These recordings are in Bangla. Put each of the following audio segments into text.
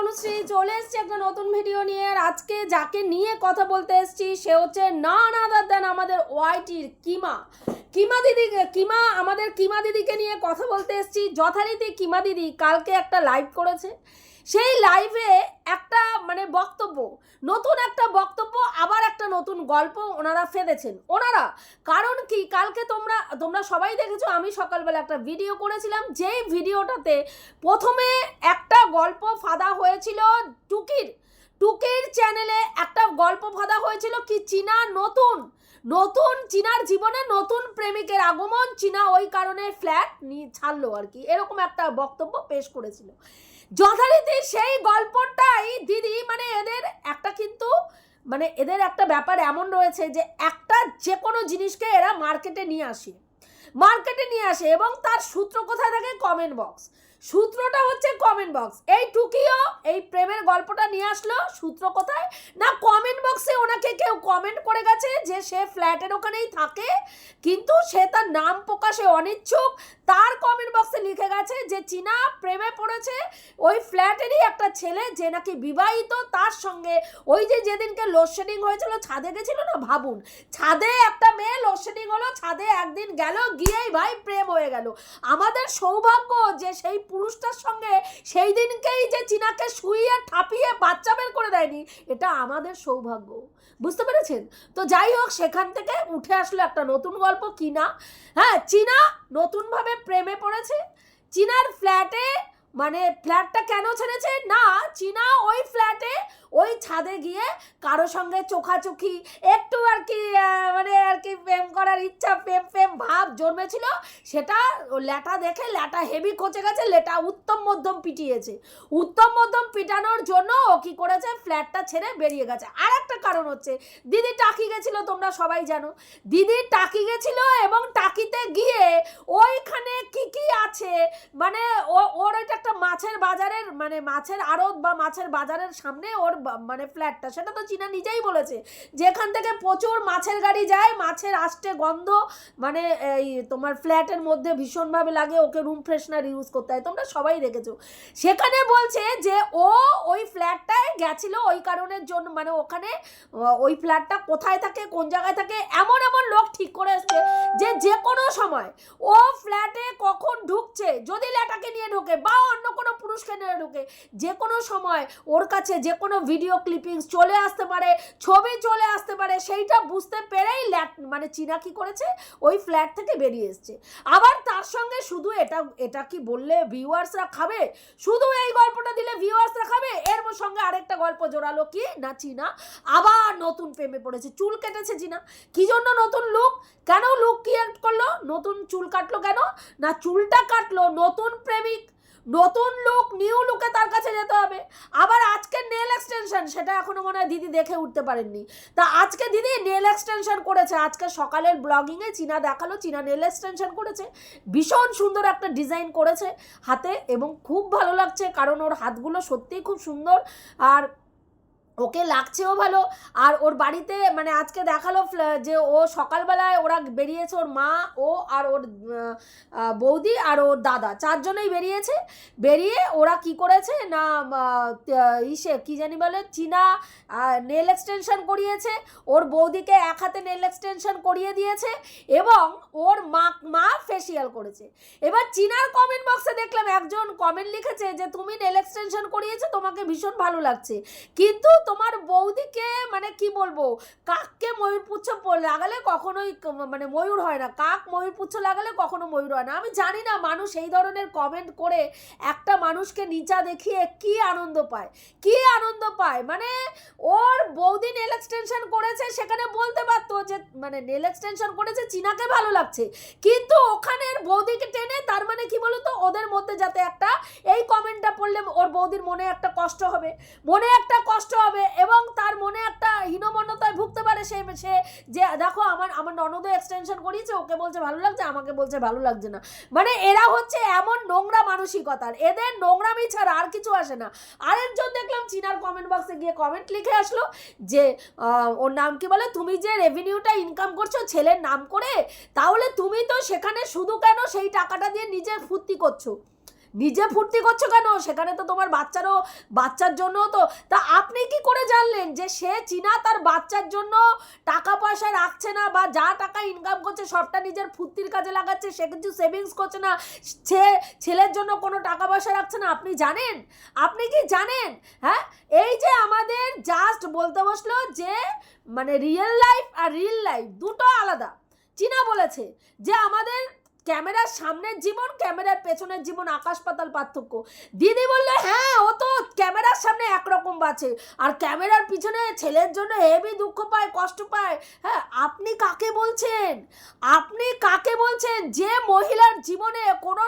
তনুশ্রী চলে এসছি একটা নতুন ভিডিও নিয়ে। আর আজকে যাকে নিয়ে কথা বলতে এসছি, সে হচ্ছে না না দেন আমাদের ওয়াইটির কিমা। কিমা দিদি, কিমা, আমাদের কিমা দিদিকে নিয়ে কথা বলতে এসছি। যথারীতি কিমা দিদি কালকে একটা লাইভ করেছে। সেই লাইভে একটা মানে বক্তব্য, নতুন একটা বক্তব্য, আবার একটা নতুন গল্প ওনারা ফেলেছেন। ওনারা, কারণ কি? কালকে তোমরা তোমরা সবাই দেখেছ, আমি সকালবেলা একটা ভিডিও করেছিলাম, যেই ভিডিওটাতে প্রথমে একটা গল্প ফাদা হয়েছিল টুকির। টুকির চ্যানেলে একটা গল্প ফাদা হয়েছিল কি চীনা নতুন? নতুন চীনার জীবনে নতুন প্রেমিকের আগমন, চীনা ওই কারণে ফ্ল্যাট নিয়ে ছাড়লো আর কি। এরকম একটা বক্তব্য পেশ করেছিল। যথারীতি সেই গল্পটাই দিদি মানে এদের একটা কিন্তু মানে এদের একটা ব্যাপার এমন রয়েছে যে একটা যে কোনো জিনিসকে এরা মার্কেটে নিয়ে আসে। মার্কেটে নিয়ে আসে এবং তার সূত্র কোথায় থাকে? কমেন্ট বক্স সূত্রটা হচ্ছে কমেন্ট বক্স এই টুকিও এই প্রেমের গল্পটা নিয়ে আসলো। সূত্র কোথায়? না কমেন্ট বক্সে ওনাকে কেউ কমেন্ট করে গেছে যে সে ফ্ল্যাটের ওখানেই থাকে। কিন্তু সে তার নাম প্রকাশে অনিচ্ছুক। তার কমেন্ট বক্সে লিখে গেছে যে, চীনা, প্রেমে পড়েছে। ওই ফ্ল্যাটেরই একটা ছেলে যে নাকি বিবাহিত। তার সঙ্গে ওই যে যেদিনকে লোডশেডিং হয়েছিল, ছাদে গেছিল না, ভাবুন? ছাদে একটা মেয়ে লোডশেডিং হলো, ছাদে একদিন গেল, গিয়েই ভাই প্রেম হয়ে গেল। আমাদের সৌভাগ্য যে সেই পুরুষটার সঙ্গে সেই দিনকেই যে চিনাকে শুইয়ে, ঠাপিয়ে বাচ্চা বের করে দেয়নি, এটা আমাদের সৌভাগ্য। বুঝতে পেরেছেন? তো যাই হোক, সেখান থেকে উঠে আসলো একটা নতুন গল্প কিনা হ্যাঁ চীনা নতুনভাবে প্রেমে পড়েছে। চীনার ফ্ল্যাটে মানে ফ্ল্যাটটা কেন ছেড়েছে? না, চীনা ওই ফ্ল্যাটে, ওই ছাদে গিয়ে কারও সঙ্গে চোখাচোখি, একটু আর কি মানে আর কি প্রেম করার ইচ্ছা, প্রেম প্রেম ভাব জন্মেছিল। সেটা ল্যাটা দেখে ল্যাটা হেভি খচে গেছে লেটা উত্তম মধ্যম পিটিয়েছে। উত্তম মধ্যম পিটানোর জন্য ও কি করেছে? ফ্ল্যাটটা ছেড়ে বেরিয়ে গেছে। আর একটা কারণ হচ্ছে, দিদি টাকি গেছিল, তোমরা সবাই জানো। দিদি টাকি গেছিল এবং টাকিতে গিয়ে ওইখানে কি কি আছে? মানে ওর এটা একটা মাছের বাজারের মানে মাছের আড়ত বা মাছের বাজারের সামনে ওর মানে ফ্ল্যাটটা সেটা তো চীনা নিজেই বলেছে। যেখান থেকে প্রচুর মাছের গাড়ি যায়, মাছের আষ্টে গন্ধ মানে এই তোমার ফ্ল্যাটের মধ্যে ভীষণভাবে লাগে, ওকে রুম ফ্রেশনার ইউজ করতে হয়। তোমরা সবাই দেখেছ। সেখানে বলছে যে ও ওই ফ্ল্যাটটায় গেছিল ওই কারণের জন্য মানে ওখানে ওই ফ্ল্যাটটা কোথায় থাকে, কোন জায়গায় থাকে, এমন এমন লোক ঠিক করে এসছে যে যে কোনো সময় ও ফ্ল্যাটে কখন ঢুকছে, যদি ল্যাটাকে নিয়ে ঢোকে, বা কোনো পুরুষকে নিয়ে ঢোকে। যে কোনো সময় ওর কাছে যে কোনো ভিডিও ক্লিপিংস চলে আসতে পারে, ছবি চলে আসতে পারে, সেইটা বুঝতে পেরেই ল্যাট মানে চীনা কি করেছে? ওই ফ্ল্যাট থেকে বেরিয়ে এসছে। আবার তার সঙ্গে শুধু এটা এটা কি বললে ভিউয়ার্সরা খাবে? শুধু এই গল্পটা দিলে ভিউয়ার্সরা খাবে? এর সঙ্গে আরেকটা গল্প জোরালো কি? না, চীনা। আবার নতুন প্রেমে পড়েছে। চুল কেটেছে চীনা। কি জন্য নতুন লুক কেন লুক ক্রিয়েট করল? নতুন চুল কাটলো কেন? না, চুলটা কাটলো নতুন প্রেমিক নতুন লুক নিউ লুকে তার কাছে যেতে হবে। আবার আজকে নেল এক্সটেনশন সেটা এখনও মনে হয় দিদি দেখে উঠতে পারেননি। তা আজকে দিদি নেল এক্সটেনশন করেছে। আজকে সকালের ব্লগিংয়ে চীনা দেখাল। চীনা নেল এক্সটেনশন করেছে। ভীষণ সুন্দর একটা ডিজাইন করেছে হাতে এবং খুব ভালো লাগছে কারণ ওর হাতগুলো সত্যিই খুব সুন্দর। আর ওকে লাগছেও ভালো। আর ওর বাড়িতে মানে আজকে দেখাল যে ও সকালবেলায় ওরা বেরিয়েছে ওর মা, ও আর ওর বৌদি আর ওর দাদা। চারজনেই বেরিয়েছে। বেরিয়ে ওরা কি করেছে না ইসে, কি জানি বলে, চীনা নেল এক্সটেনশন করিয়েছে। ওর বৌদিকে এক হাতে নেল এক্সটেনশন করিয়ে দিয়েছে এবং ওর মা মা ফেসিয়াল করেছে। এবার চীনার কমেন্ট বক্সে দেখলাম একজন কমেন্ট লিখেছে যে, তুমি নেল এক্সটেনশন করিয়েছো, তোমাকে ভীষণ ভালো লাগছে। কিন্তু তোমার বৌদিকে মানে কি বলব, কাককে ময়ূরপুচ্ছ লাগালে কখনোই মানে ময়ূর হয় না। কাক ময়ূরপুচ্ছ লাগালে কখনো ময়ূর হয় না। আমি জানি না মানুষ এই ধরনের কমেন্ট করে একটা মানুষকে নিচা দেখিয়ে কি আনন্দ পায়। কি আনন্দ পায়? মানে ওর বৌদি নেল এক্সটেনশন করেছে, সেখানে বলতে পারতো যে মানে নেল এক্সটেনশন করেছে, চীনাকে ভালো লাগছে। কিন্তু ওখানের বৌদিকে টেনে, তার মানে কি বলতো, ওদের মধ্যে যাতে একটা, এই কমেন্টটা পড়লে ওর বৌদির মনে একটা কষ্ট হবে। মনে একটা কষ্ট হবে এবং তার মনে একটা হীনমন্যতায় ভুগতে পারে সে সে যে, দেখো আমার আমার ননদও এক্সটেনশন করিয়েছে, ওকে বলছে ভালো লাগছে, আমাকে বলছে ভালো লাগছে না। মানে এরা হচ্ছে এমন নোংরা মানসিকতার, এদের নোংরামি ছাড়া আর কিছু আসে না। আরেকজন দেখলাম চীনার কমেন্ট বক্সে গিয়ে কমেন্ট লিখে আসলো যে ওর নাম কি বলে? তুমি যে রেভিনিউটা ইনকাম করছ ছেলের নাম করে, তাহলে তুমি তো সেখানে শুধু কেন সেই টাকাটা দিয়ে নিজে ফুর্তি করছ? নিজে ফুর্তি করছ কেন? সেখানে তো তোমার বাচ্চারও, বাচ্চার জন্য তো, তা আপনি কি করে জানলেন যে সে চীনা তার বাচ্চার জন্য টাকা পয়সা রাখছে না বা যা টাকা ইনকাম করছে সবটা নিজের ফুর্তির কাজে লাগাচ্ছে, সে কিছু সেভিংস করছে না, সে ছেলের জন্য কোনো টাকা পয়সা রাখছে না? আপনি জানেন? আপনি কি জানেন? হ্যাঁ? এই যে আমাদের জাস্ট বলতে বসল যে মানে রিয়েল লাইফ আর রিয়েল লাইফ দুটো আলাদা। চীনা বলেছে যে আমাদের ক্যামেরার সামনের জীবন, ক্যামেরার পেছনের জীবন, আকাশ পাতাল পার্থক্য। দিদি বললে হ্যাঁ ও তো ক্যামেরার সামনে একরকম বাঁচে আর ক্যামেরার পিছনে ছেলের জন্য হেভি দুঃখ পায়, কষ্ট পায়। হ্যাঁ আপনি কাকে বলছেন? আপনি কাকে বলছেন? যে মহিলার জীবনে কোনো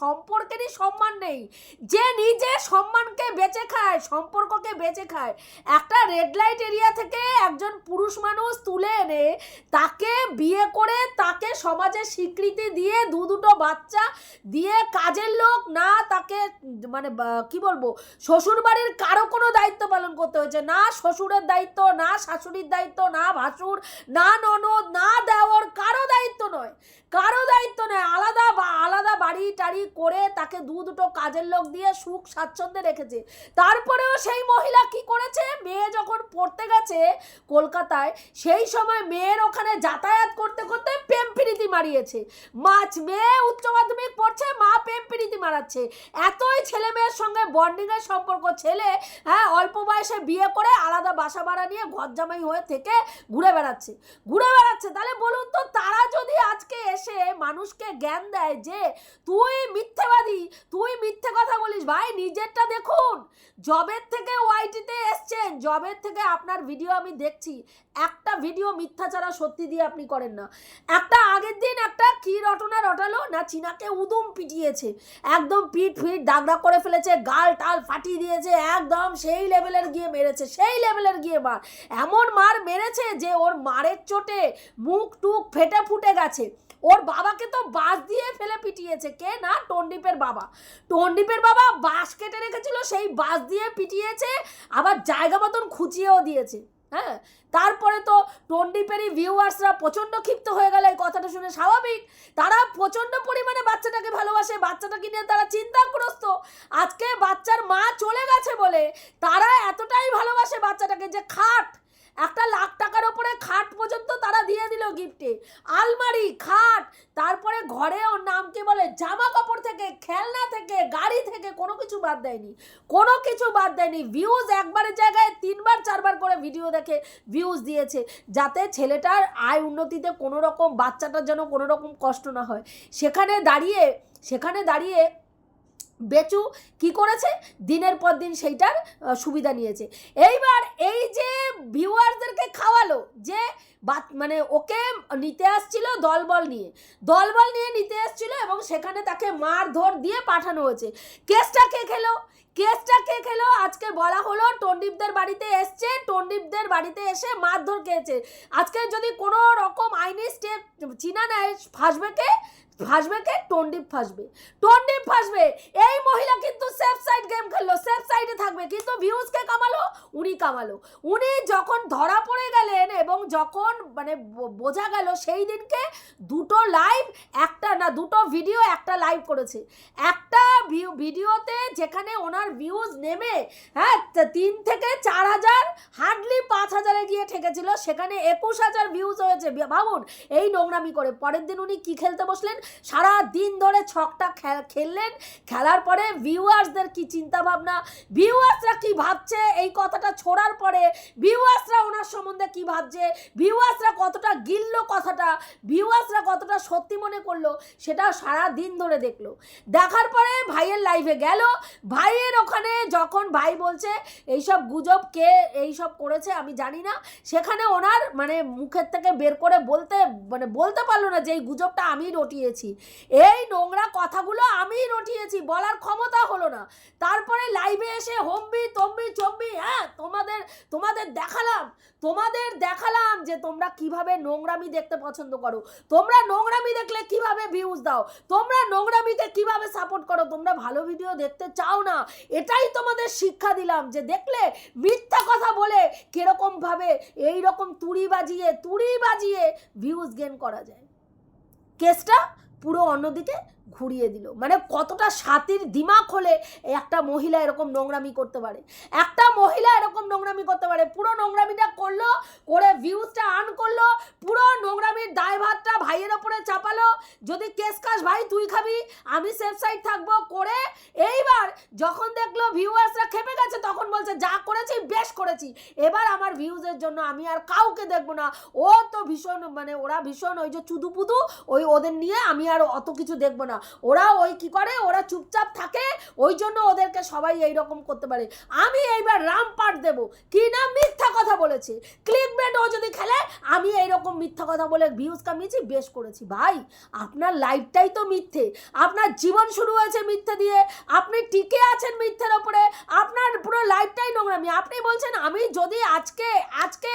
সম্পর্কেরই সম্মান নেই। যে নিজে সম্মানকে বেঁচে খায়, সম্পর্ককে বেঁচে খায়। একটা রেড লাইট এরিয়া থেকে একজন পুরুষ মানুষ তুলে এনে তাকে বিয়ে করে তাকে সমাজে স্বীকৃতি দিয়ে দু দুটো বাচ্চা দিয়ে কাজের লোক, না তাকে মানে কি বলব শ্বশুর বাড়ির কারও কোনো দায়িত্ব পালন করতে হয়েছে। না শ্বশুরের দায়িত্ব, না শাশুড়ির দায়িত্ব, না ভাসুর, না ননদ, না দেওয়ার কারও দায়িত্ব নয়। কারও দায়িত্ব নয়, আলাদা বা আলাদা বাড়ি টাড়ি করে তাকে দু দুটো কাজের লোক দিয়ে সুখ স্বাচ্ছন্দ্যে রেখেছে। তারপরেও সেই মহিলা কি করেছে? মেয়ে যখন পড়তে গেছে কলকাতায়, সেই সময় মেয়ের ওখানে যাতায়াত করতে করতে প্রেম প্রীতি মারিয়েছে। মাছ মেয়ে উচ্চ মাধ্যমিক পড়ছে, মা প্রেম প্রীতি মারাচ্ছে। এতই ছেলে মেয়ের সঙ্গে বন্ডিংয়ের সম্পর্ক। ছেলে হ্যাঁ অল্প বয়সে বিয়ে করে আলাদা বাসা ভাড়া নিয়ে ঘর জামাই হয়ে থেকে ঘুরে বেড়াচ্ছে। ঘুরে বেড়াচ্ছে, তাহলে বলুন তো তারা যদি আজকে এসে মানুষকে জ্ঞান দেয় যে তুই মিথ্যেবাদী, তুই মিথ্যে কথা বলিস। ভাই, নিজেরটা দেখুন। জবের থেকে ওয়াইটিতে এসছেন। জবের থেকে আপনার ভিডিও আমি দেখছি। একটা ভিডিও মিথ্যা ছাড়া সত্যি দিয়ে আপনি করেন না। একটা আগের দিন একটা কি রটনা রটালো না চীনাকে উদুম পিটিয়েছে। একদম পিঠ ফিট দাগড়া করে ফেলেছে, গাল টাল ফাটিয়ে দিয়েছে, একদম সেই লেভেলের গিয়ে মেরেছে, সেই লেভেলের গিয়ে মার। এমন মার মেরেছে যে ওর মারের চোটে মুখ টুক ফেটে ফুটে গেছে। ওর বাবাকে তো বাস দিয়ে ফেলে পিটিয়েছে। কে না? টন্ডিপের বাবা। টন্ডিপের বাবা বাস কেটে রেখেছিল, সেই বাস দিয়ে পিটিয়েছে, আবার জায়গা মতন খুঁচিয়েও দিয়েছে। হ্যাঁ? তারপরে তো টন্ডিপেরই ভিউয়ার্সরা প্রচণ্ড ক্ষিপ্ত হয়ে গেল এই কথাটা শুনে, স্বাভাবিক। তারা প্রচণ্ড পরিমাণে বাচ্চাটাকে ভালোবাসে, বাচ্চাটাকে নিয়ে তারা চিন্তাগ্রস্ত। আজকে বাচ্চার মা চলে গেছে বলে তারা এতটাই ভালোবাসে বাচ্চাটাকে যে খাট একটা লাখ টাকার ওপরে খাট পর্যন্ত তারা দিয়ে দিল গিফটে আলমারি, খাট, তারপরে ঘরে ওর নাম কি বলে জামা কাপড় থেকে, খেলনা থেকে, গাড়ি থেকে কোনো কিছু বাদ দেয়নি। কোনো কিছু বাদ দেয়নি। ভিউজ একবারের জায়গায় তিনবার, চারবার করে ভিডিও দেখে ভিউজ দিয়েছে, যাতে ছেলেটার আয় উন্নতিতে কোনো রকম বাচ্চাটার যেন কোনো রকম কষ্ট না হয়। সেখানে দাঁড়িয়ে সেখানে দাঁড়িয়ে বেচু কি করেছে? দিনের পর দিন সেইটার সুবিধা নিয়েছে। এইবার এই যে ভিউয়ারদেরকে খাওয়ালো, যে বাত- মানে ওকে নিতে আসছিল দলবল নিয়ে। দলবল নিয়ে নিতে আসছিল এবং সেখানে তাকে মারধর দিয়ে পাঠানো হয়েছে। কেসটা কে খেলো? কেসটা কে খেলো? আজকে বলা হলো টন্ডিপদের বাড়িতে এসছে টন্ডিপদের বাড়িতে এসে মারধর খেয়েছে। আজকে যদি কোনো রকম আইনি স্টেপ চিনা নেয় ফাঁসবে কে? ফাঁসবে কে? টন্ডিপ ফাঁসবে। টন্ডিপ ফাঁসবে। এই মহিলা কিন্তু সেফ সাইড গেম খেললো সেফ সাইডে থাকবে। কিন্তু ভিউজ কে কামালো? উনি কামালো। উনি যখন ধরা পড়ে গেলেন এবং যখন মানে বোঝা গেল সেই দিনকে দুটো লাইভ একটা না, দুটো ভিডিও একটা লাইভ করেছে। একটা ভিডিওতে যেখানে ওনার ভিউজ নেমে হ্যাঁ তিন থেকে চার হাজার হার্ডলি পাঁচ হাজারে গিয়ে ঠেকেছিল। সেখানে একুশ হাজার ভিউজ হয়েছে। ভাবুন, এই নোংরামি করে। পরের দিন উনি কি খেলতে বসলেন? সারা দিন ধরে ছকটা খেললেন। খেলার পরে ভিউয়ার্সদের কি চিন্তা ভাবনা ভিউয়ার্সরা কি ভাবছে? এই কথাটা ছোড়ার পরে ভিউয়ার্সরা ওনার সম্বন্ধে কি ভাবছে? ভিউয়ার্সরা কতটা গিললো কথাটা? ভিউয়ার্সরা কতটা সত্যি মনে করল? সেটা সারা দিন ধরে দেখল। দেখার পরে ভাইয়ের লাইফে গেল। ভাইয়ের ওখানে যখন ভাই বলছে, এইসব গুজব কে এইসব করেছে আমি জানি না। সেখানে ওনার মানে মুখের থেকে বের করে বলতে মানে বলতে পারল না যে এই গুজবটা আমি রটিয়েছি। এই নোংরা কথাগুলো আমি রটিয়েছি, বলার ক্ষমতা হলো না। তারপরে লাইভে এসে হম্বি, তম্বি, চম্বি হ্যাঁ তোমাদের তোমাদের দেখালাম তোমাদের দেখালাম যে তোমরা কীভাবে নোংরামি দেখতে পছন্দ করো। তোমরা নোংরামি দেখলে কীভাবে ভিউজ দাও? তোমরা নোংরামিকে কীভাবে সাপোর্ট করো? তোমরা ভালো ভিডিও দেখতে চাও না? এটাই তোমাদের শিক্ষা দিলাম যে দেখলে মিথ্যা কথা বলে কীরকম ভাবে এই রকম তুড়ি বাজিয়ে তুড়ি বাজিয়ে ভিউজ গেন করা যায়। কেসটা পুরো অন্যদিকে ঘুরিয়ে দিল। মানে কতটা সাতির দিমাগ হলে একটা মহিলা এরকম নোংরামি করতে পারে? একটা মহিলা এরকম নোংরামি করতে পারে। পুরো নোংরামিটা করল, করে ভিউজটা আর্ন করল, পুরো নোংরামির দায়ভারটা ভাইয়ের ওপরে চাপালো। যদি কেস কাস, ভাই, তুই খাবি, আমি সেফ সাইড থাকব। করে এইবার যখন দেখল ভিউয়ার্সরা খেপে গেছে, তখন বলছে, যা করেছি, বেশ করেছি। এবার আমার ভিউজের জন্য আমি আর কাউকে দেখব না। ও তো ভীষণ মানে ওরা ভীষণ ওই যে চুদুপুদু, ওই ওদের নিয়ে আমি আর অত কিছু দেখব না। ওরা ওই কি করে? ওরা চুপচাপ থাকে, ওই জন্য ওদেরকে সবাই এই রকম করতে পারে। আমি এইবার রামপাট দেব। কি না মিথ্যা কথা বলেছে। ক্লিক বেট ও যদি খেলে, আমি এইরকম মিথ্যা কথা বলে ভিউজ কামিয়েছি, বেশ করেছি। ভাই, আপনার লাইফটাই তো মিথ্যে। আপনার জীবন শুরু হয়েছে মিথ্যে দিয়ে। আপনি টিকে আছেন মিথ্যের ওপরে। আপনার পুরো লাইফটাই নোংরামি। আপনি বলছেন, আমি যদি আজকে আজকে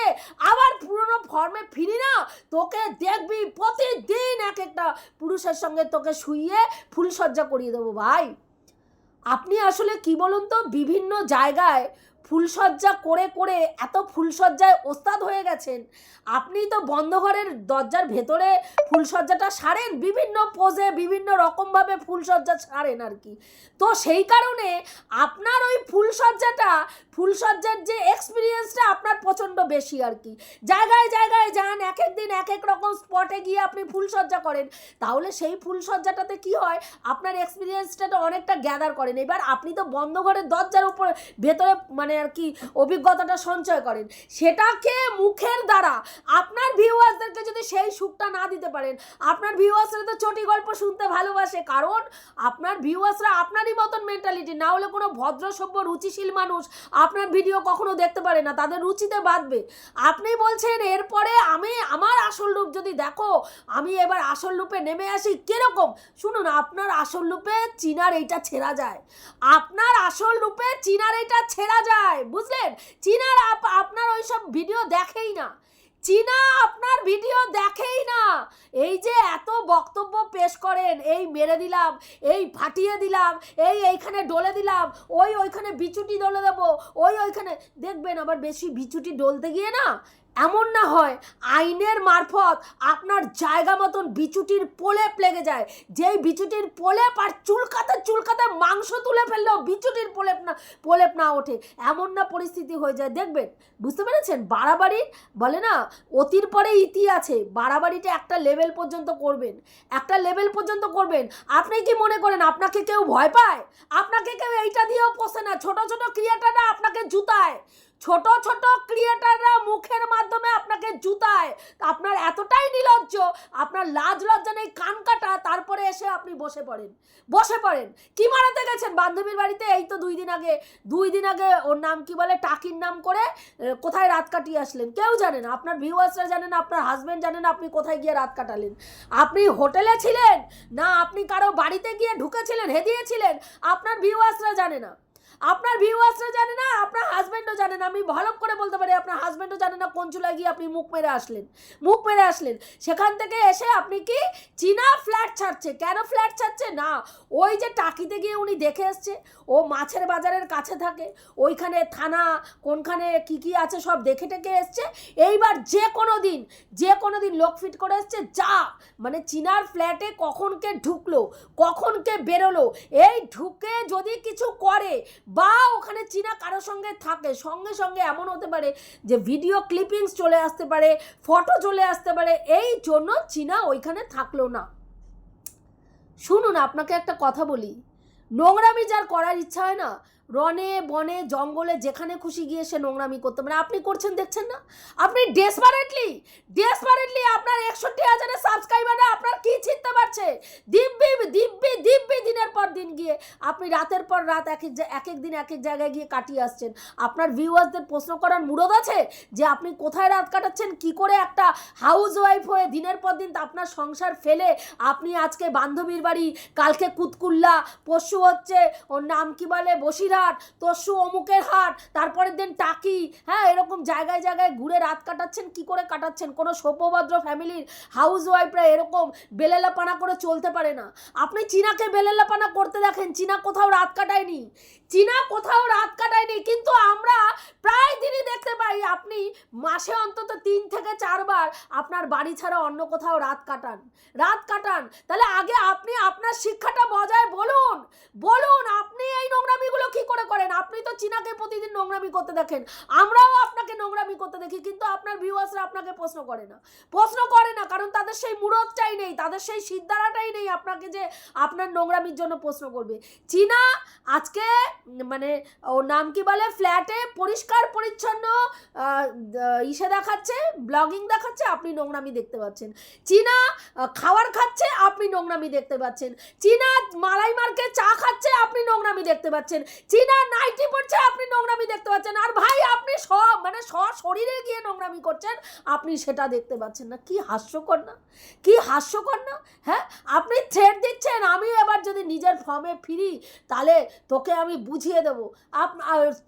আবার পুরনো ফর্মে ফিরি না, তোকে দেখবি প্রতিদিন এক একটা পুরুষের সঙ্গে তোকে শুইয়ে ফুলসজ্জা করিয়ে দেবো ভাই। আপনি আসলে কি বলুন তো বিভিন্ন জায়গায় ফুলসজ্জা করে করে এত ফুলসজ্জায় ওস্তাদ হয়ে গেছেন। আপনি তো বন্ধ ঘরের দরজার ভেতরে ফুলসজ্জাটা সারেন, বিভিন্ন পোজে বিভিন্ন রকমভাবে ফুলসজ্জা সারেন আর কি। তো সেই কারণে আপনার ওই ফুলসজ্জাটা ফুলসজ্জার যে এক্সপিরিয়েন্সটা আপনার প্রচণ্ড বেশি আর কি। জায়গায় জায়গায় যান এক এক দিন এক এক রকম স্পটে গিয়ে আপনি ফুলসজ্জা করেন। তাহলে সেই ফুলসজ্জাটাতে কি হয়? আপনার এক্সপিরিয়েন্সটা অনেকটা গ্যাদার করেন। এবার আপনি তো বন্ধ ঘরের দরজার উপর ভেতরে মানে আর কি অভিজ্ঞতাটা সঞ্চয় করেন। সেটাকে মুখের দ্বারা আপনার ভিউয়ার্সদেরকে যদি সেই সুখটা না দিতে পারেন, আপনার ভিউয়ার্সরা তো চটি গল্প শুনতে ভালোবাসে। কারণ আপনার ভিউয়ার্সরা আপনারই মতন মেন্টালিটি না হলে কোনো ভদ্র, সভ্য, রুচিশীল মানুষ আপনার ভিডিও কখনো দেখতে পারে না, তাদের রুচিতে বাঁধবে। আপনি বলছেন, এরপরে আমি আমার আসল রূপ যদি দেখো, আমি এবার আসল রূপে নেমে আসি কীরকম? শুনুন, আপনার আসল রূপে চিনার এইটা ছেঁড়া যায়। আপনার আসল রূপে চিনার এইটা ছেঁড়া যায়। বুঝলেন? চীনারা আপ- আপনার ওইসব ভিডিও দেখেই না। চীনা আপনার ভিডিও দেখেই না। এই যে এত বক্তব্য পেশ করেন, এই মেরে দিলাম, এই ফাটিয়ে দিলাম, এই এইখানে ডলে দিলাম, ওই ওইখানে বিচুটি ডলে দেবো, ওই ওইখানে, দেখবেন আবার বেশি বিচুটি ডলতে গিয়ে না এমন না হয় আইনের মারফত আপনার জায়গা মতন বিচুটির পোলেপ লেগে যায়। যেই বিচুটির পোলেপ আর চুলকাতে চুলকাতে মাংস তুলে ফেললেও বিচুটির পোলেপ না পোলেপ না ওঠে। এমন না পরিস্থিতি হয়ে যায়। দেখবেন, বুঝতে পেরেছেন? বাড়াবাড়ির বলে না, অতির পরে ইতি আছে। বাড়াবাড়িটা একটা লেভেল পর্যন্ত করবেন। একটা লেভেল পর্যন্ত করবেন। আপনি কি মনে করেন আপনাকে কেউ ভয় পায়? আপনাকে কেউ এইটা দিয়েও পোষে না। ছোট ছোট ক্রিয়েটাররা আপনাকে জুতায়। ছোট ছোট ক্রিয়েটাররা মুখের মাধ্যমে আপনাকে জুতায়। আপনার এতটাই নিলজ্জ, আপনার লাজ লজ্জা নেই, কান কাটা, তারপরে এসে আপনি বসে পড়েন। বসে পড়েন। কি মারাতে গেছেন? বান্ধবীর বাড়িতে? এই তো দুই দিন আগে, দুই দিন আগে ওর নাম কি বলে? টাকির নাম করে কোথায় রাত কাটিয়ে আসলেন? কেউ জানে না আপনার ভিউয়ার্সরা জানে না আপনার হাজব্যান্ড জানেন? আপনি কোথায় গিয়ে রাত কাটালেন? আপনি হোটেলে ছিলেন? না, আপনি কারও বাড়িতে গিয়ে ঢুকেছিলেন, হেদিয়েছিলেন? আপনার ভিউয়ার্সরা জানে না। আপনার ভিউয়ার্সরা জানে না, আপনার হাজবেন্ডও জানে না। আমি ভালো করে বলতে পারি, আপনার হাজবেন্ডও জানে না কোন চুলায় গিয়ে আপনি মুখ মেরে আসলেন। মুখ মেরে আসলেন। সেখান থেকে এসে আপনি কি চীনা ফ্ল্যাট ছাড়ছে? কেন ফ্ল্যাট ছাড়ছে? না, ওই যে টাকিতে গিয়ে উনি দেখে এসছে। ও মাছের বাজারের কাছে থাকে। ওইখানে থানা, কোনখানে কি কি আছে সব দেখে টেকে এসছে। এইবার যে কোনো দিন, যে কোনো দিন লোক ফিট করে এসছে, যা! মানে চীনার ফ্ল্যাটে কখন কে ঢুকলো, কখন কে বেরোলো, এই ঢুকে যদি কিছু করে বা ওখানে চীনা কারোর সঙ্গে থাকে, সঙ্গে সঙ্গে এমন হতে পারে যে ভিডিও ক্লিপিংস চলে আসতে পারে ফটো চলে আসতে পারে, এই জন্য চীনা ওইখানে থাকল না। শুনুন, আপনাকে একটা কথা বলি, নোংরামি যার করার ইচ্ছা হয় না রনে বনে, জঙ্গলে যেখানে খুশি গিয়ে সে নোংরামি করতে। মানে আপনি করছেন, দেখছেন না? আপনি ডেসপারেটলি ডেসপারেটলি আপনার একষট্টি হাজারের সাবস্ক্রাইবাররা আপনার কি চিনতে পারছে? দিব্যি দিব্যি দিব্যি দিনের পর দিন গিয়ে আপনি রাতের পর রাত এক এক এক এক দিন এক এক জায়গায় গিয়ে কাটিয়ে আসছেন। আপনার ভিউয়ার্সদের প্রশ্ন করার মুরদ আছে যে, আপনি কোথায় রাত কাটাচ্ছেন? কি করে একটা হাউস ওয়াইফ হয়ে দিনের পর দিন আপনার সংসার ফেলে আপনি আজকে বান্ধবীর বাড়ি, কালকে কুতকুল্লা পরশু হচ্ছে, ওর নাম কি বলে? বসিরহাট তরশু অমুকের হাট, তারপরের দিন টাকি হ্যাঁ এরকম জায়গায় জায়গায় ঘুরে রাত কাটাচ্ছেন, কি করে কাটাচ্ছেন? কোনো সভ্যভদ্র ফ্যামিলির হাউস ওয়াইফরা এরকম বেলেলাপানা করে চলতে পারে না। আপনি চীনাকে বেলেলাপানা করতে দেখেন, চীনা কোথাও রাত কাটায়নি। চীনা কোথাও রাত কাটায়নি, কিন্তু আমরা প্রায় দিনই দেখতে পাই, আপনি মাসে অন্তত তিন থেকে চারবার আপনার বাড়ি ছাড়া অন্য কোথাও রাত কাটান। রাত কাটান। তাহলে আগে আপনি আপনার শিক্ষাটা বজায় বলুন। বলুন, আপনি এই নোংরামিগুলো কি করে করেন। আপনি তো চীনাকে প্রতিদিন নোংরামি করতে দেখেন। আমরাও আপনাকে নোংরামি করতে দেখি, কিন্তু আপনার ভিউয়ার্সরা আপনাকে প্রশ্ন করে না। প্রশ্ন করে না, কারণ তাদের সেই মুরতটাই নেই, তাদের সেই সিদ্ধারাটাই নেই আপনাকে যে আপনার নোংরামির জন্য প্রশ্ন করবে। চীনা আজকে মানে ওর নাম কি বলে? ফ্ল্যাটে পরিষ্কার, পরিচ্ছন্ন ইসে দেখাচ্ছে, ব্লগিং দেখাচ্ছে, আপনি নোংরামি দেখতে পাচ্ছেন। চীনা খাবার খাচ্ছে, আপনি নোংরামি দেখতে পাচ্ছেন। চীনা মালাই মার্কে চা খাচ্ছে, আপনি নোংরামি দেখতে পাচ্ছেন। চীনা নাইটি পড়ছে আপনি নোংরামি দেখতে পাচ্ছেন। আর ভাই, আপনি সব মানে স শরীরে গিয়ে নোংরামি করছেন, আপনি সেটা দেখতে পাচ্ছেন না। কি হাস্যকর না? কি হাস্যকর না? হ্যাঁ আপনি থ্রেড দিচ্ছেন, আমি এবার যদি নিজের ফর্মে ফিরি, তাহলে তোকে আমি বুঝিয়ে দেবো। আপ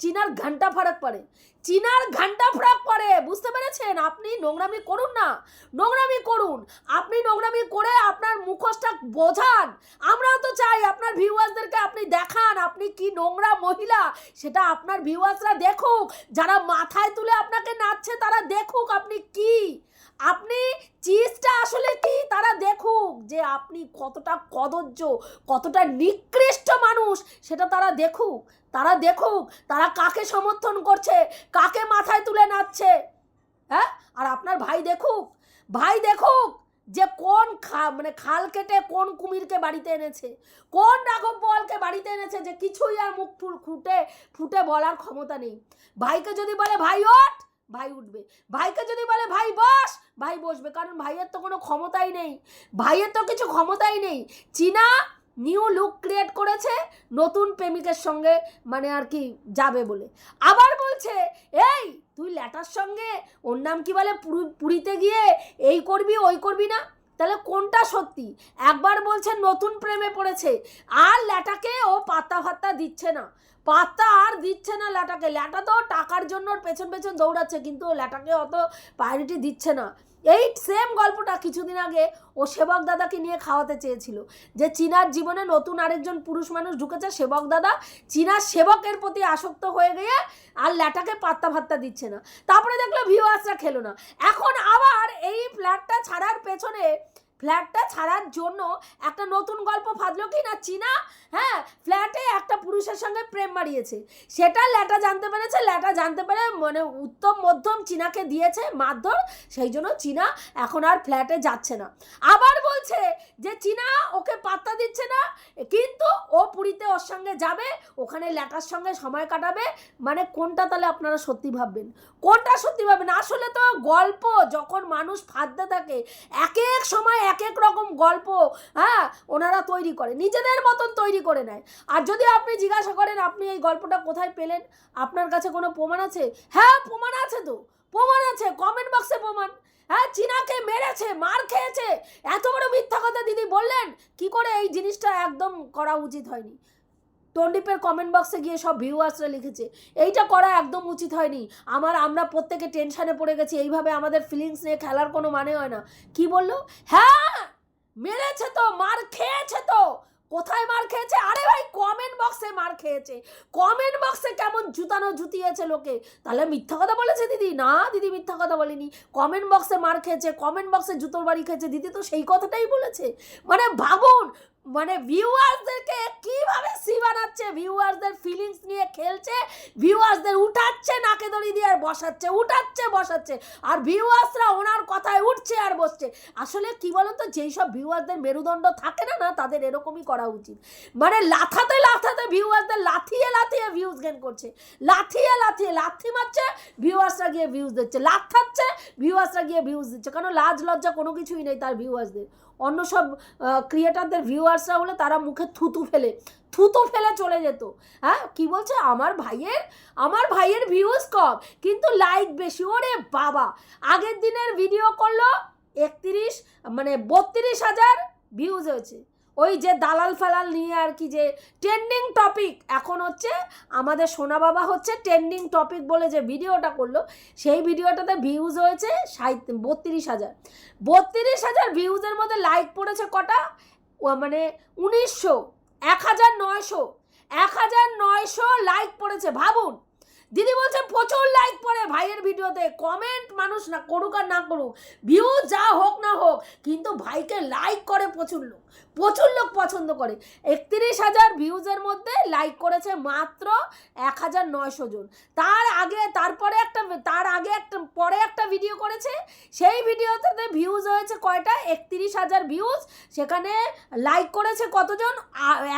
চীনার ঘণ্টা ফারাক পড়ে চীনার ঘণ্টা ফ্রক পরে, বুঝতে পেরেছেন? আপনি নোংরামি করুন না। নোংরামি করুন। আপনি নোংরামি করে আপনার মুখোশটা বোঝান। আমরাও তো চাই আপনার ভিউয়ার্সদেরকে আপনি দেখান, আপনি কি নোংরা মহিলা? সেটা আপনার ভিউয়ার্সরা দেখুক। যারা মাথায় তুলে আপনাকে নাচছে, তারা দেখুক আপনি কি। আপনি চিজটা আসলে কি? তারা দেখুক যে আপনি কতটা কদর্য কতটা নিকৃষ্ট মানুষ, সেটা তারা দেখুক। তারা দেখুক, তারা কাকে সমর্থন করছে, কাকে মাথায় তুলে নাচছে। হ্যাঁ? আর আপনার ভাই দেখুক ভাই দেখুক যে কোন খা মানে খাল কেটে কোন কুমিরকে বাড়িতে এনেছে, কোন রাঘব বলকে বাড়িতে এনেছে যে কিছুই আর মুখ ফুটে ফুটে বলার ক্ষমতা নেই। ভাইকে যদি বলে, ভাই, ওঠ! ভাই উঠবে। ভাইকে যদি বলে, ভাই, বস। ভাই বসবে, কারণ ভাইয়ের তো কোনো ক্ষমতাই নেই। ভাইয়ের তো কিছু ক্ষমতাই নেই। চীনা নিউ লুক ক্রিয়েট করেছে, নতুন প্রেমিকের সঙ্গে মানে আর কি যাবে বলে। আবার বলছে, এই, তুই ল্যাটার সঙ্গে, ওর নাম কি বলে পুরীতে গিয়ে এই করবি, ওই করবি না? তাহলে কোনটা সত্যি? একবার বলছে নতুন প্রেমে পড়েছে, আর ল্যাটাকে ও পাত্তা ফাত্তা দিচ্ছে না। পাত্তা আর দিচ্ছে না ল্যাটাকে। ল্যাটা তো টাকার জন্য পেছন পেছন দৌড়াচ্ছে, কিন্তু ল্যাটাকে অত প্রায়োরিটি দিচ্ছে না। এই সেম গল্পটা কিছুদিন আগে ও সেবক দাদাকে নিয়ে খাওয়াতে চেয়েছিল, যে চীনার জীবনে নতুন আরেকজন পুরুষ মানুষ ঢুকেছে। সেবক দাদা চীনার সেবকের প্রতি আসক্ত হয়ে গিয়ে আর ল্যাটাকে পাত্তা ভাত্তা দিচ্ছে না। তারপরে দেখল ভিউয়ার্সরা খেলো না। এখন আবার এই ফ্ল্যাটটা ছাড়ার পেছনে ফ্ল্যাটটা ছাড়ার জন্য একটা নতুন গল্প ফাঁদলো কি না চীনা? হ্যাঁ ফ্ল্যাটে একটা পুরুষের সঙ্গে প্রেম মারিয়েছে সেটা ল্যাটা জানতে পেরেছে, ল্যাটা জানতে পেরে মানে উত্তম, মধ্যম চীনাকে দিয়েছে মারধর, সেই জন্য চীনা এখন আর ফ্ল্যাটে যাচ্ছে না। আবার বলছে যে চীনা ওকে পাত্তা দিচ্ছে না, কিন্তু ও পুরীতে ওর সঙ্গে যাবে, ওখানে ল্যাটার সঙ্গে সময় কাটাবে। মানে কোনটা তাহলে আপনারা সত্যি ভাববেন? কোনটা সত্যি ভাববেন? আসলে তো গল্প, যখন মানুষ ফাঁদতে থাকে, এক এক সময় এক এক রকম গল্প হ্যাঁ ওনারা তৈরি করে। নিজেদের মতন তৈরি করে নেয়। আর যদি আপনি জিজ্ঞাসা করেন, আপনি এই গল্পটা কোথায় পেলেন? আপনার কাছে কোনো প্রমাণ আছে? হ্যাঁ প্রমাণ আছে তো। প্রমাণ আছে কমেন্ট বক্সে প্রমাণ। হ্যাঁ চীনাকে মেরেছে, মার খেয়েছে। এত বড় মিথ্যা কথা দিদি বললেন, কি করে এই জিনিসটা একদম করা উচিত হয়নি? টন্ডিপের কমেন্ট বক্সে গিয়ে সব ভিউয়ার্সরা লিখেছে, এইটা করা একদম উচিত হয়নি। আমার, আমরা প্রত্যেকে টেনশনে পড়ে গেছি। এইভাবে আমাদের ফিলিংস নিয়ে খেলার কোনো মানে হয় না। কি বলল? হ্যাঁ মেরেছে তো, মার খেয়েছে তো। কোথায় মার খেয়েছে? আরে ভাই কমেন্ট বক্সে মার খেয়েছে। কমেন্ট বক্সে কেমন জুতানো জুতিয়েছে লোকে? তাহলে মিথ্যা কথা বলেছে দিদি? না, দিদি মিথ্যা কথা বলেনি। কমেন্ট বক্সে মার খেয়েছে কমেন্ট বক্সে জুতোর বাড়ি খেয়েছে। দিদি তো সেই কথাটাই বলেছে। মানে ভাবুন মানে ভিউয়ার্সদেরকে কীভাবে সি বানাচ্ছে? ভিউয়ার্সদের ফিলিংস নিয়ে খেলছে ভিউয়ার্সদের উঠাচ্ছে, নাকে দড়ি দিয়ে আর বসাচ্ছে, উঠাচ্ছে, বসাচ্ছে। আর ভিউয়ার্সরা ওনার কথায় উঠছে আর বসছে। আসলে কি বলুন তো যেই সব ভিউয়ার্সদের মেরুদণ্ড থাকে না না, তাদের এরকমই করা উচিত। মানে লাথাতে লাথাতে ভিউয়ারদের লাথিয়ে লাথিয়ে ভিউজ গেন করছে। লাথিয়ে লাথিয়ে, লাথি মারছে ভিউয়ার্সরা গিয়ে ভিউজ দিচ্ছে। লাথাচ্ছে ভিউয়ার্সরা গিয়ে ভিউজ দিচ্ছে। কারণ লাজ, লজ্জা কোনো কিছুই নেই তার ভিউয়ার্সদের অন্য সব ক্রিয়েটারদের ভিউয়ার্সরা হলে তারা মুখে থুতু ফেলে থুতু ফেলে চলে যেত। হ্যাঁ কি বলছে? আমার ভাইয়ের আমার ভাইয়ের ভিউজ কম, কিন্তু লাইক বেশি। ওরে বাবা! আগের দিনের ভিডিও করল একত্রিশ মানে বত্রিশ হাজার ভিউজ হয়েছে। ওই যে দালাল ফালাল নিয়ে আর কি যে ট্রেন্ডিং টপিক এখন হচ্ছে আমাদের সোনা বাবা হচ্ছে ট্রেন্ডিং টপিক বলে যে ভিডিওটা করল, সেই ভিডিওটাতে ভিউজ হয়েছে ষাট বত্রিশ হাজার। বত্রিশ হাজার ভিউজের মধ্যে লাইক পড়েছে কটা? মানে উনিশশো, এক হাজার নয়শো, এক হাজার নয়শো লাইক পড়েছে। ভাবুন দিদি বলছে প্রচুর লাইক পড়ে ভাইয়ের ভিডিওতে। কমেন্ট মানুষ না করুক আর না করুক ভিউ যা হোক না হোক, কিন্তু ভাইকে লাইক করে প্রচুর লোক প্রচুর লোক পছন্দ করে। একত্রিশ হাজার ভিউজের মধ্যে লাইক করেছে মাত্র এক হাজার নয়শো জন। তার আগে, তারপরে একটা, তার আগে একটা, পরে একটা ভিডিও করেছে। সেই ভিডিওতে ভিউজ হয়েছে কয়টা? একত্রিশ হাজার ভিউজ সেখানে লাইক করেছে কতজন?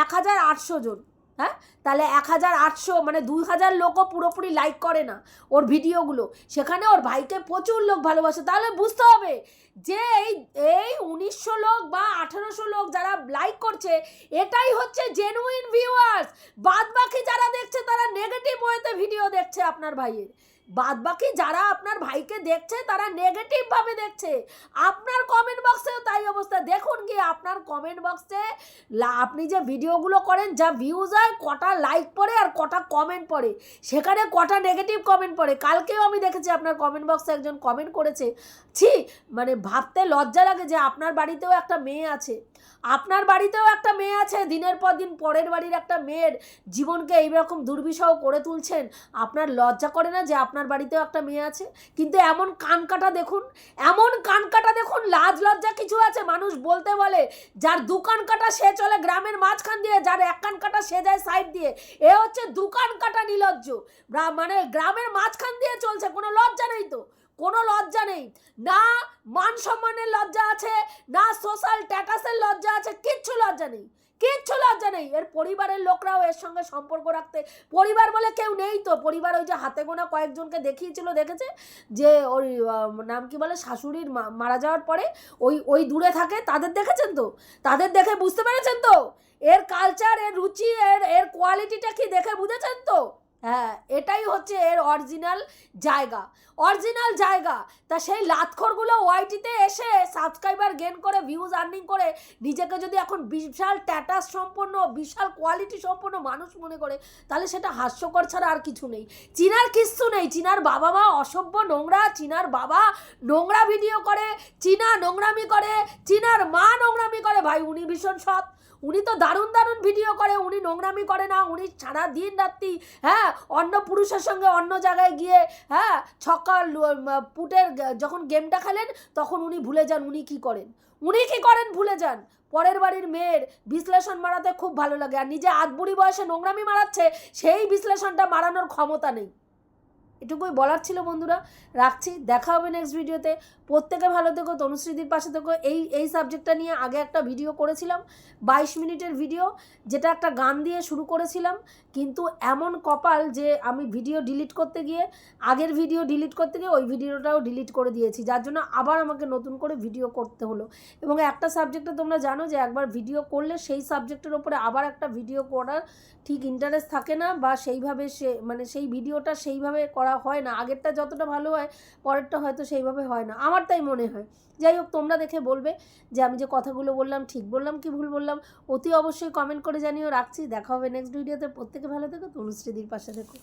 এক হাজার আটশো জন। হ্যাঁ? তাহলে এক হাজার আটশো মানে দুই হাজার লোকও পুরোপুরি লাইক করে না ওর ভিডিওগুলো। সেখানে ওর ভাইকে প্রচুর লোক ভালোবাসে। তাহলে বুঝতে হবে যে এই এই উনিশশো লোক বা আঠেরোশো লোক যারা লাইক করছে, এটাই হচ্ছে জেনুইন ভিউয়ার্স বাদ বাকি যারা দেখছে, তারা নেগেটিভ ওয়েতে ভিডিও দেখছে আপনার ভাইয়ের। বাদ বাকি যারা আপনার ভাইকে দেখছে, তারা নেগেটিভ ভাবে দেখছে। আপনার কমেন্ট বক্সেও তাই অবস্থা। দেখুন কি, আপনার কমেন্ট বক্সে আপনি যে ভিডিওগুলো করেন, যা ভিউজ হয়, কটা লাইক পড়ে আর কটা কমেন্ট পড়ে। সেখানে কটা নেগেটিভ কমেন্ট পড়ে। কালকেও আমি দেখেছি আপনার কমেন্ট বক্সে একজন কমেন্ট করেছে। ছি মানে ভাবতে লজ্জা লাগে যে আপনার বাড়িতেও একটা মেয়ে আছে। আপনার বাড়িতেও একটা মেয়ে আছে, দিনের পর দিন পরের বাড়ির একটা মেয়ের জীবনকে এইরকম দুর্বিষহ করে তুলছেন, আপনার লজ্জা করে না যে আপনার বাড়িতেও একটা মেয়ে আছে? কিন্তু এমন কান কাটা দেখুন, এমন কান কাটা দেখুন, লাজ লজ্জা কিছু আছে? মানুষ বলতে বলে, যার দোকান কাটা সে চলে গ্রামের মাঝখান দিয়ে, যার এক কান কাটা সে যায় সাইড দিয়ে। এ হচ্ছে দোকান কাটা নিলজ্জ মানে গ্রামের মাঝখান দিয়ে চলছে, কোনো লজ্জা নেই তো। কোনো লজ্জা নেই। না মান সম্মানের লজ্জা আছে, না সোশ্যাল স্ট্যাটাসের লজ্জা আছে, কিচ্ছু লজ্জা নেই। কিচ্ছু লজ্জা নেই। এর পরিবারের লোকরাও এর সঙ্গে সম্পর্ক রাখতে। পরিবার বলে কেউ নেই তো। পরিবার ওই যে হাতে গোনা কয়েকজনকে দেখিয়েছিল, দেখেছে? যে ওই নাম কি বলে? শাশুড়ির মারা যাওয়ার পরে ওই ওই দূরে থাকে। তাদের দেখেছেন তো? তাদের দেখে বুঝতে পেরেছেন তো? এর কালচার এর রুচি, এর এর কোয়ালিটিটা কি দেখে বুঝেছেন তো? হ্যাঁ এটাই হচ্ছে এর অরিজিনাল জায়গা। অরিজিনাল জায়গা। তা সেই লাতখরগুলো ওয়াইটিতে এসে সাবস্ক্রাইবার গেন করে ভিউজ আর্নিং করে, নিজেকে যদি এখন বিশাল ট্যাটাস সম্পন্ন, বিশাল কোয়ালিটি সম্পন্ন মানুষ মনে করে, তাহলে সেটা হাস্যকর ছাড়া আর কিছু নেই। চীনার কিচ্ছু নেই। চীনার বাবা মা অসভ্য নোংরা, চীনার বাবা নোংরা ভিডিও করে, চীনা নোংরামি করে, চীনার মা নোংরামি করে। ভাই, উনি ভীষণ সৎ। উনি তো দারুণ দারুণ ভিডিও করে, উনি নোংরামি করে না, উনি সারা দিন রাত্রি হ্যাঁ অন্য পুরুষের সঙ্গে অন্য জায়গায় গিয়ে হ্যাঁ ছক্কা পুটের যখন গেমটা খেলেন, তখন উনি ভুলে যান উনি কি করেন। উনি কি করেন ভুলে যান। পরের বাড়ির মেয়ের বিশ্লেষণ মারাতে খুব ভালো লাগে। আর নিজে আধবুড়ি বয়সে নোংরামি মারাচ্ছে, সেই বিশ্লেষণটা মারানোর ক্ষমতা নেই। এটুকুই বলার ছিল বন্ধুরা। রাখছি, দেখা হবে নেক্সট ভিডিওতে প্রত্যেকে ভালো থেকো, তনুশ্রীদির পাশে থেকো। এই এই সাবজেক্টটা নিয়ে আগে একটা ভিডিও করেছিলাম, বাইশ মিনিটের ভিডিও যেটা একটা গান দিয়ে শুরু করেছিলাম। কিন্তু এমন কপাল যে আমি ভিডিও ডিলিট করতে গিয়ে, আগের ভিডিও ডিলিট করতে গিয়ে ওই ভিডিওটাও ডিলিট করে দিয়েছি। যার জন্য আবার আমাকে নতুন করে ভিডিও করতে হলো। এবং একটা সাবজেক্টে তোমরা জানো যে একবার ভিডিও করলে সেই সাবজেক্টের ওপরে আবার একটা ভিডিও করার ঠিক ইন্টারেস্ট থাকে না বা সেইভাবে সে মানে সেই ভিডিওটা সেইভাবে করা হয় না, আগেরটা যতটা ভালো হয়, পরেরটা হয়তো সেইভাবে হয় না। আমার তাই মনে হয়। যাই হোক, তোমরা দেখে বলবে যে আমি যে কথাগুলো বললাম, ঠিক বললাম কি ভুল বললাম, অতি অবশ্যই কমেন্ট করে জানিও। রাখছি, দেখা হবে নেক্সট ভিডিওতে প্রত্যেকে ভালো থেকো তনুশ্রীদির পাশে থেকো।